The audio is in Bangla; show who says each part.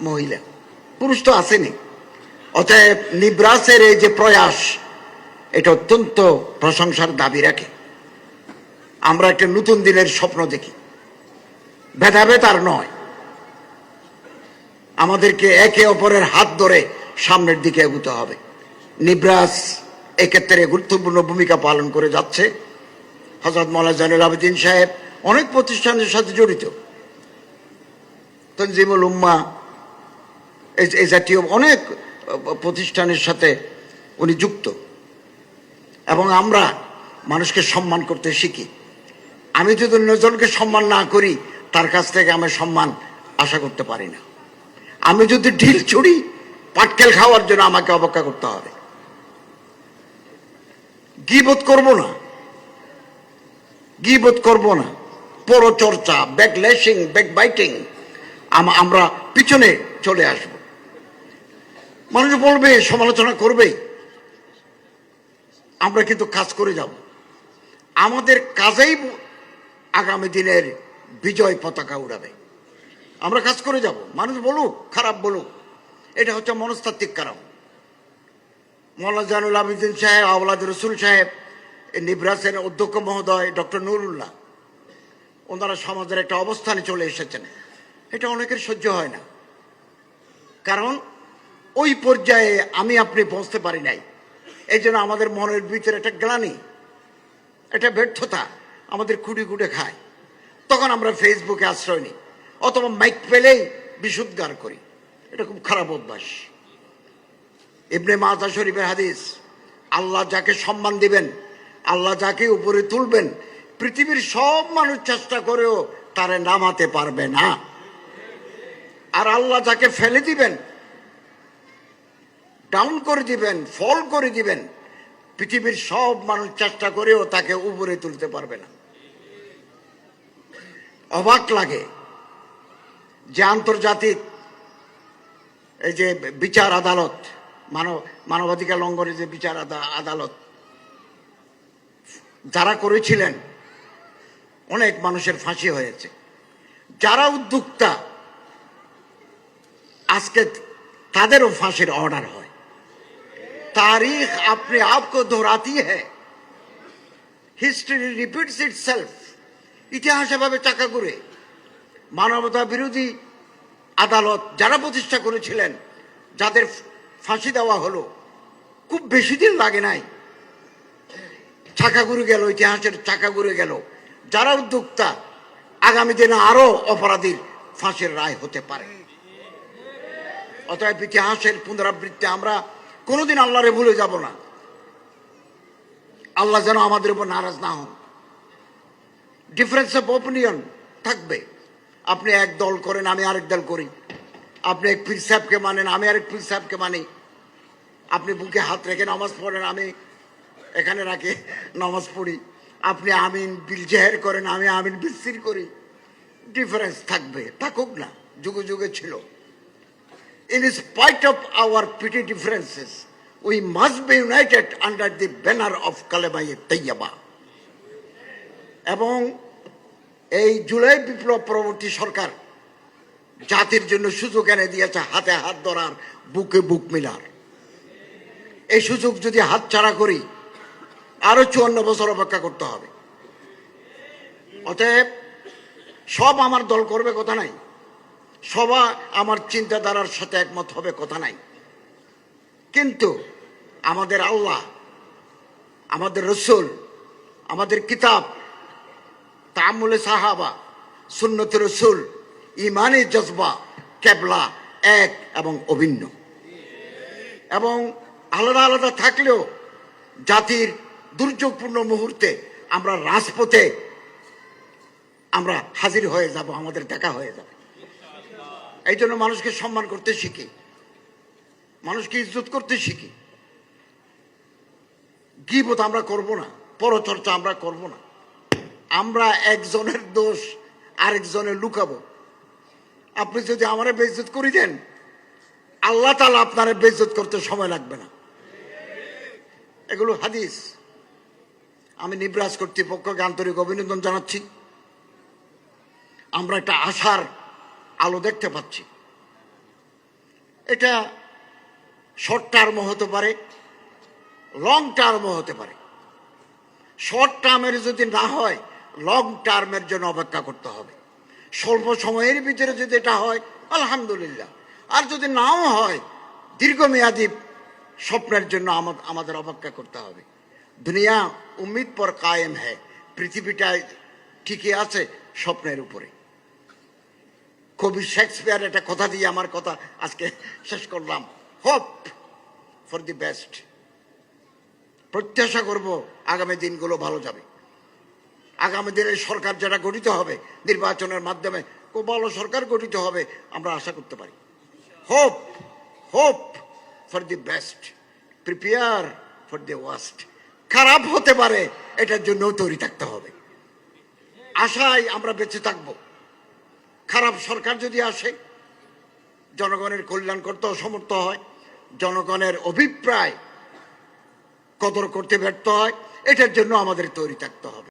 Speaker 1: মহিলা। পুরুষ তো আসেনি। অতএব নিব্রাসের এই যে প্রয়াস, এটা অত্যন্ত প্রশংসার দাবি রাখে। আমরা একটা নতুন দিনের স্বপ্ন দেখি। ভেদাভেদ আর নয়। আমাদেরকে একে অপরের হাত ধরে সামনের দিকে এগুতে হবে। নিব্রাস এক্ষেত্রে গুরুত্বপূর্ণ ভূমিকা পালন করে যাচ্ছে। হজরত মৌলা জানুল আবেদিন সাহেব অনেক প্রতিষ্ঠানের সাথে জড়িত। তনজিমুল উম্মা এই- জাতীয় অনেক প্রতিষ্ঠানের সাথে উনি যুক্ত। এবং আমরা মানুষকে সম্মান করতে শিখি। আমি যদি অন্যজনকে সম্মান না করি, তার কাছ থেকে আমি সম্মান আশা করতে পারি না। আমি যদি ঢিল ছুড়ি, পাটকেল খাওয়ার জন্য আমাকে অপেক্ষা করতে হবে। গিবোধ করব না? গিবোধ করব না? পরচর্চা ব্যাক বাইটিং আমরা পিছনে চলে আসব। মানুষ বলবে সমালোচনা করবে। আমরা কিন্তু কাজ করে যাব। আমাদের কাজেই আগামী দিনের বিজয় পতাকা উড়াবে। আমরা কাজ করে যাব। মানুষ বলুক, খারাপ বলুক, এটা হচ্ছে মনস্তাত্ত্বিক কারণ। মৌলানা জানুল আবিদিন সাহেব, আওলাদ রসুল সাহেব নিব্রাসের অধ্যক্ষ মহোদয়, ডক্টর নুরুল্লাহ, ওনারা সমাজের একটা অবস্থানে চলে এসেছেন। এটা অনেকের সহ্য হয় না। কারণ ওই পর্যায়ে আমি আপনি পৌঁছতে পারি নাই। এই জন্য আমাদের মনের ভিতরে একটা গ্লানি, একটা ব্যর্থতা আমাদের খুঁটি খুঁটে খায়। তখন আমরা ফেসবুকে আশ্রয় নিই, অথবা মাইক পেলেই বিশুদ্ধার করি। এটা খুব খারাপ অভ্যাস। ইবনে মাতা শরীফের হাদিস, আল্লাহ যাকে সম্মান দিবেন, আল্লাহ যাকে উপরে তুলবেন, পৃথিবীর সব মানুষ চেষ্টা করেও তারে নামাতে পারবে না। আর আল্লাহ যাকে ফেলে দিবেন ডাউন করে দিবেন ফল করে দিবেন, পৃথিবীর সব মানুষ চেষ্টা করেও তাকে উপরে তুলতে পারবে না। অবাক লাগে যে আন্তর্জাতিক এই যে বিচার আদালত, মানব, মানবাধিকার লঙ্ঘনের যে বিচার আদালত, যারা করেছিলেন, অনেক মানুষের ফাঁসি হয়েছে। যারা উদ্যোক্তা, আজকে তাদেরও ফাঁসির অর্ডার হয়। তারিখ আপনি আপকো দোহরাতি হ্যায় হিস্ট্রি রিপিটস ইট সেলফ ইতিহাস এভাবে চাকা করে মানবতা বিরোধী আদালত যারা প্রতিষ্ঠা করেছিলেন যাদের ফাঁসি দেওয়া হলো। খুব বেশি দিন লাগে নাই। চাকা ঘুরে গেল, ইতিহাসের চাকা ঘুরে গেল। যারা উদ্যোক্তা, আগামী দিনে আরও অপরাধীর ফাঁসির রায় হতে পারে। অতএব ইতিহাসের পুনরাবৃত্তি আমরা কোনোদিন আল্লাহরে ভুলে যাব না। আল্লাহ যেন আমাদের উপর নারাজ না হন। ডিফারেন্স অফ ওপিনিয়ন থাকবে। আপনি এক দল করেন, আমি আরেক দল করি। আপনি এক পীর সাহেবকে মানেন, আমি আরেক পীর সাহেবকে মানি। আপনি বুকে হাত রেখে নামাজ পড়েন, আমি এখানে রাখে নামাজ পড়ি। আপনি আমিন বিল জেহের করেন, আমি আমিন বিসির করি। ডিফারেন্স থাকবে, থাকুক না, যুগে যুগে ছিল। In spite of our petty differences, we must be united under the banner of Kalemai Tayyaba. এবং এই জুলাই বিপ্লব পরবর্তী সরকার জাতির জন্য সুযোগ এনে দিয়েছে হাতে হাত ধরার বুকে বুক মিলার। এই সুযোগ যদি হাত ছাড়া করি আরও চুয়ান্ন বছর অপেক্ষা করতে হবে। অতএব সব আমার দল করবে কথা নাই। সবা আমার চিন্তাধারার সাথে একমত হবে কথা নাই। কিন্তু আমাদের আল্লাহ, আমাদের রসুল, আমাদের কিতাব, তামুলে সাহাবা, সুন্নত রসুল, ইমানি জজবা, কেবলা এক এবং অভিন্ন। এবং আলাদা আলাদা থাকলেও জাতির দুর্যোগপূর্ণ মুহূর্তে আমরা রাজপথে আমরা হাজির হয়ে যাব, আমাদের দেখা হয়ে যাবে। এই জন্য মানুষকে সম্মান করতে শিখি। মানুষকে ইজ্জত করতে শিখি। গিবত আমরা করব না, পরচর্চা আমরা করব না। আমরা একজনের দোষ আরেকজনের লুকাবো। আপনি যদি আমারে বেইজ্জত করে দেন, আল্লাহ তালা আপনারে বেজত করতে সময় লাগবে না। এগুলো হাদিস। আমি নিবরাজ কর্তৃপক্ষকে আন্তরিক অভিনন্দন জানাচ্ছি। আমরা একটা আশার আলো দেখতে পাচ্ছি। এটা শর্ট টার্মও হতে পারে লং টার্মও হতে পারে। শর্ট টার্মের যদি না হয় লং টার্মের জন্য অপেক্ষা করতে হবে। স্বল্প সময়ের ভিতরে যদি এটা হয়, আলহামদুলিল্লাহ। আর যদি নাও হয়, দীর্ঘমেয়াদী স্বপ্নের জন্য আমাদের অপেক্ষা করতে হবে। দুনিয়া উম্মিদ পর কায়েম হ্যাঁ পৃথিবীটায় ঠিকই আছে স্বপ্নের উপরে। কবি শেক্সপিয়ার একটা কথা দিয়ে আমার কথা আজকে শেষ করলাম। হোপ ফর দি বেস্ট প্রত্যাশা করব আগামী দিনগুলো ভালো যাবে। আগামী দিনে সরকার যেটা গঠিত হবে, নির্বাচনের মাধ্যমে খুব ভালো সরকার গঠিত হবে, আমরা আশা করতে পারি। Hope hope for the best prepare for the worst খারাপ হতে পারে, এটার জন্য তৈরি থাকতে হবে। আশায় আমরা বেঁচে থাকব। খারাপ সরকার যদি আসে, জনগণের কল্যাণ করতে অসমর্থ হয়, জনগণের অভিপ্রায় কদর করতে ব্যর্থ হয়, এটার জন্য আমাদের তৈরি থাকতে হবে।